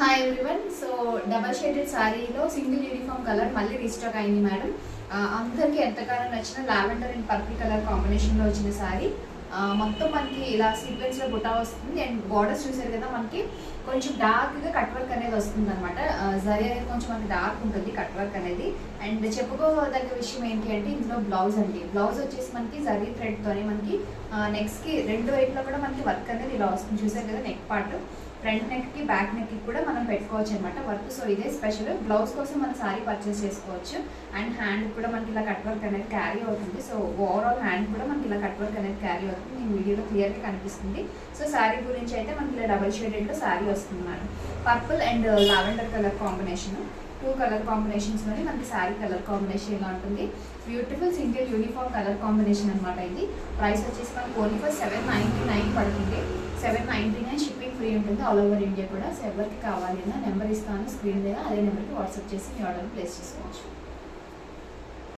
Hi everyone so double shaded శారీలో single uniform colour మళ్ళీ restock అయింది మేడం అందరికీ ఎంతకాలం నచ్చిన లావెండర్ అండ్ పర్పుల్ కలర్ కాంబినేషన్లో వచ్చిన శారీ మొత్తం మనకి ఇలా సీక్వెన్స్లో బుట్టా వస్తుంది. అండ్ బార్డర్స్ చూసారు కదా మనకి కొంచెం డార్క్గా కట్ వర్క్ అనేది వస్తుంది అనమాట జరీ అనేది కొంచెం మనకి డార్క్ ఉంటుంది కట్ వర్క్ అనేది. అండ్ చెప్పుకోదగ్గ విషయం ఏంటి అంటే ఇందులో బ్లౌజ్ అండి. బ్లౌజ్ వచ్చేసి మనకి జరీ థ్రెడ్తోనే మనకి నెక్స్ట్కి రెండు వైపులో కూడా మనకి వర్క్ అనేది ఇలా వస్తుంది. చూసారు కదా నెక్ పార్ట్ ఫ్రంట్ నెక్కి బ్యాక్ నెక్కి కూడా మనం పెట్టుకోవచ్చు అనమాట వర్క్. సో ఇదే స్పెషల్. బ్లౌజ్ కోసం మనం సారీ పర్చేస్ చేసుకోవచ్చు. అండ్ హ్యాండ్ కూడా మనకి ఇలా కట్ వర్క్ అనేది క్యారీ అవుతుంది. సో ఓవరాల్ హ్యాండ్ కూడా మనకి ఇలా కట్ వర్క్ అనేది క్యారీ అవుతుంది. నేను వీడియోలో క్లియర్గా కనిపిస్తుంది. సో శారీ గురించి అయితే మనకి ఇలా డబల్ షేడెడ్లో శారీ వస్తుంది madam purple and lavender colour combination. Two colour కాంబినేషన్స్లోనే మనకి శారీ కలర్ కాంబినేషన్ ఇలా ఉంటుంది. Beautiful single uniform colour combination అనమాట ఇది. ప్రైస్ వచ్చేసి మనకి only for seven ninety nine పడుతుంది. Seven ninety nine shipping free ఉంటుంది ఆల్ ఓవర్ ఇండియా కూడా. సో ఎవరికి కావాలి అన్న నెంబర్ ఇస్తాను. స్క్రీన్ మీద అదే నెంబర్కి వాట్సాప్ చేసి మీ ఆర్డర్ ప్లేస్ చేసుకోవచ్చు.